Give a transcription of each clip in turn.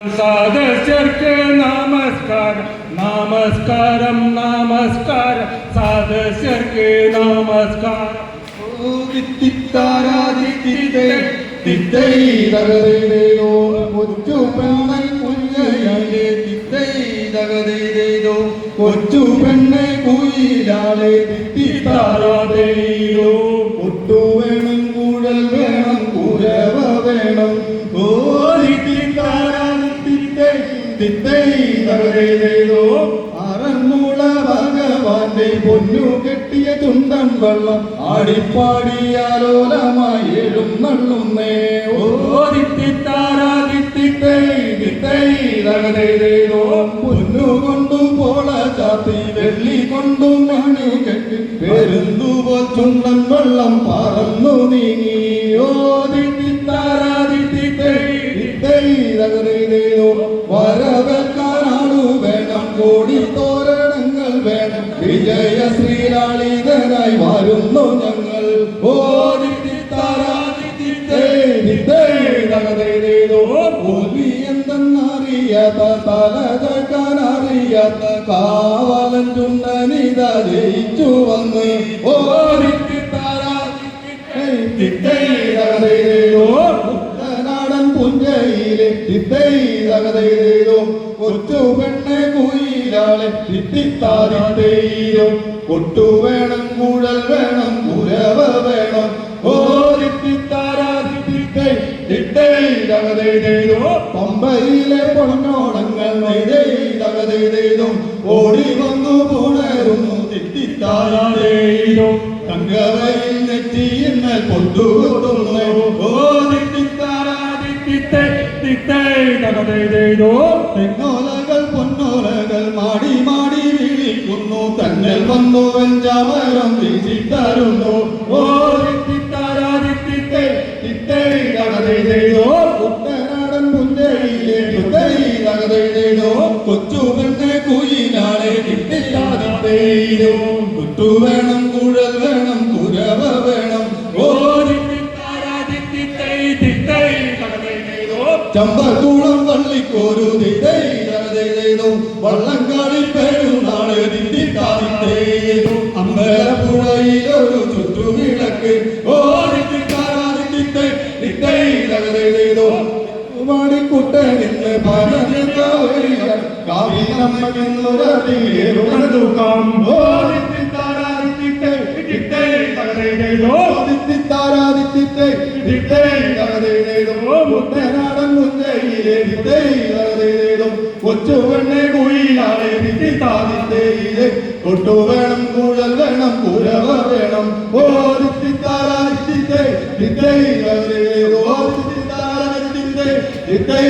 സദസ്യർക്ക് നമസ്കാരം നമസ്കാരം നമസ്കാരം. സദസ്യർക്ക് നമസ്കാരം. കൊച്ചു പെണ്ണെ കുയിലാളെ തിത്തിത്താറാതെയോ ഒട്ടു വേണം കൂഴൽ വേണം കുരവ വേണം. തിത്തൈ തകതേതോ അറന്മുള ഭഗവാന്റെ പൊന്നു കെട്ടിയ ചുണ്ടൻ വെള്ളം ആടിപ്പാടിയാലോലമായി എഴുന്നള്ളുന്നേ ഓ തിത്തിത്താറാതിത്തൈ തിത്തൈ തകതേതോ പൊന്നു കൊണ്ടും പോള ചാത്തി വെള്ളി കൊണ്ടും മണി കെട്ടി. പെരുന്തുപോ ചുണ്ടൻ വെള്ളം പറന്നു നീങ്ങി. ഓ തിത്തൈ തകതേതോ വരവേൽക്കാനാണു വേണം തോരണങ്ങൾ വേണം. വിജയ ശ്രീലാളിതനായി വരുന്നു ഞങ്ങൾ. ഓ എന്തെന്നറിയാത്ത തലതക്കാനറിയാത്ത കാവലൻ ചുണ്ടനിത ജയിച്ചു വന്ന്. ഓടി നാടൻ പുഞ്ചയിലെ തിത്തൈതകതൈതോ കൊച്ചു പെണ്ണെ കുയിലാളെ തിത്തിത്താതിത്തൈതോ കൊട്ടു വേണം കൂടൽ വേണം കുരവ വേണം. പമ്പയിലെ പൊന്നോടങ്ങൾ നെയ്തൈതകതൈതോ ഓടി വന്നു പുണരുന്നു തിത്തിത്താരാതൈതോ തങ്കവയിൽ ഓ തിത്തിത്താരാതിത്തൈ തെങ്ങോലകൾ പൊന്നോലകൾ മാടി മാടി വിളിക്കുന്നു. തന്നൽ വന്നു വെഞ്ചാമരം വീശിത്തരുന്നു. ഓ കുട്ടനാടൻ പുഞ്ചയിലെ തുതൈ തകതൈതോ കൊച്ചു പെണ്ണെ കുയിലാളെ തിത്തിത്താതിത്തൈതോ കുട്ടു വേണം കുഴൽ വേണം കുരവ വേണം. ഓ ചമ്പക്കുളം പള്ളിക്കോരു ചെയ്തോ വള്ളംകാളിൽ പെരുന്നാൾ തിന്തിക്കാതിത്തേതു അമ്പലപ്പുഴയിലൊരു ചുറ്റുവിളക്ക് ഓ തിത്തിക്കാരാതിത്തേതോ മാടിക്കുട്ടനിന്ന് പറഞ്ഞ കാവിനമ്മയെന്നൊരതിയേറുണതുക്കാം ഓ തിത്തിത്താരാതിത്തേ തിത്തേ തകതേതോ തിത്തിത്താരാതിത്തേ മുത്തനാടൻ മുഞ്ചയിലെ തിത്തേ തകതേതോ കൊച്ചു പെണ്ണെ കുയിലാളെ തിത്തിത്താതിത്തേയിലെ കൊട്ടു വേണം കൂഴൽ വേണം കുരവ വേണം. ഓ തിത്തിത്താരാതിത്തേ തിത്തേ തകതേതോ തിത്തിത്താരാതിത്തേ തിത്തേ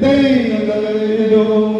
tengo